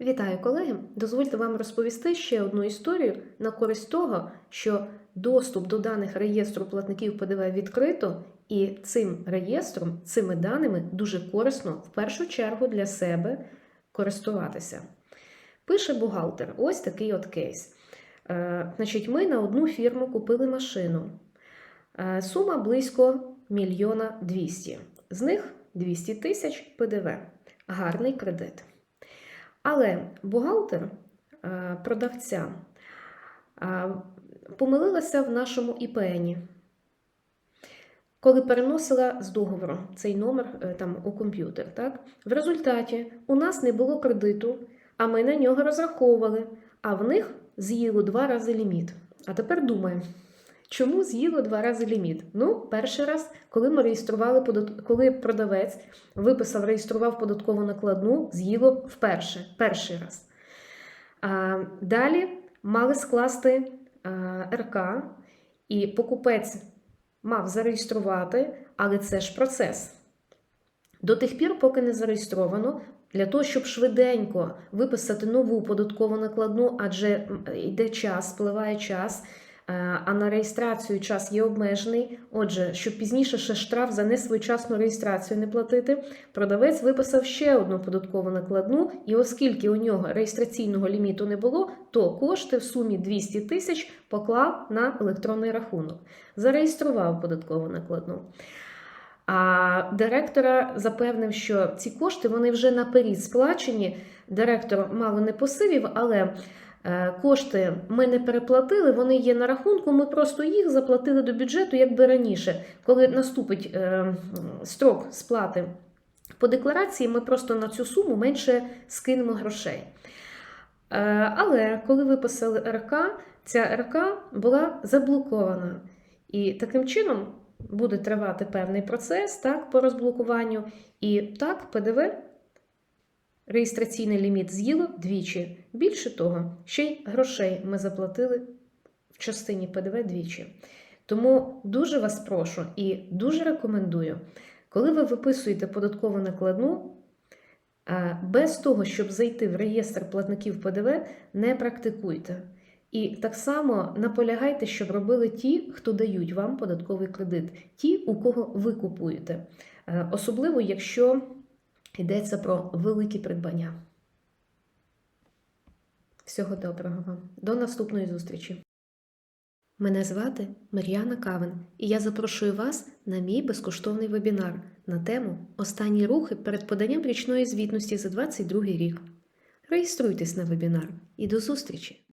Вітаю, колеги! Дозвольте вам розповісти ще одну історію на користь того, що доступ до даних реєстру платників ПДВ відкрито, і цим реєстром, цими даними дуже корисно в першу чергу для себе користуватися. Пише бухгалтер: ось такий от кейс. Е, Значить, ми на одну фірму купили машину. Е, Сума близько мільйона двісті. З них 200 тисяч ПДВ. Гарний кредит. Але бухгалтер е, продавця е, помилилася в нашому ІПНі, коли переносила з договору цей номер е, там, у комп'ютер. Так? В результаті у нас не було кредиту, а ми на нього розраховували, а в них з'їло два рази ліміт. А тепер думаємо. Чому з'їло два рази ліміт? Ну, перший раз, коли ми реєстрували коли продавець виписав, реєстрував податкову накладну, з'їло вперше, перший раз. А, далі мали скласти а, РК, і покупець мав зареєструвати, але це ж процес. До тих пір, поки не зареєстровано, для того, щоб швиденько виписати нову податкову накладну, адже йде час, спливає час. А на реєстрацію час є обмежений. Отже, щоб пізніше ще штраф за несвоєчасну реєстрацію не платити, продавець виписав ще одну податкову накладну, і оскільки у нього реєстраційного ліміту не було, то кошти в сумі 200 тисяч поклав на електронний рахунок. Зареєстрував податкову накладну. А директора запевнив, що ці кошти вони вже наперед сплачені. Директор мало не посивів, але. Кошти ми не переплатили, вони є на рахунку. Ми просто їх заплатили до бюджету, якби раніше. Коли наступить е, строк сплати по декларації, ми просто на цю суму менше скинемо грошей. Е, але коли виписали РК, ця РК була заблокована. І таким чином буде тривати певний процес так, по розблокуванню. І так, ПДВ. Реєстраційний ліміт з'їло двічі. Більше того, ще й грошей ми заплатили в частині ПДВ двічі. Тому дуже вас прошу і дуже рекомендую, коли ви виписуєте податкову накладну, без того, щоб зайти в реєстр платників ПДВ, не практикуйте. І так само наполягайте, щоб робили ті, хто дають вам податковий кредит, ті, у кого ви купуєте. Особливо, якщо Йдеться про великі придбання. Всього доброго вам. До наступної зустрічі. Мене звати Мар'яна Кавен, і я запрошую вас на мій безкоштовний вебінар на тему Останні рухи перед поданням річної звітності за 2022 рік. Реєструйтесь на вебінар і до зустрічі!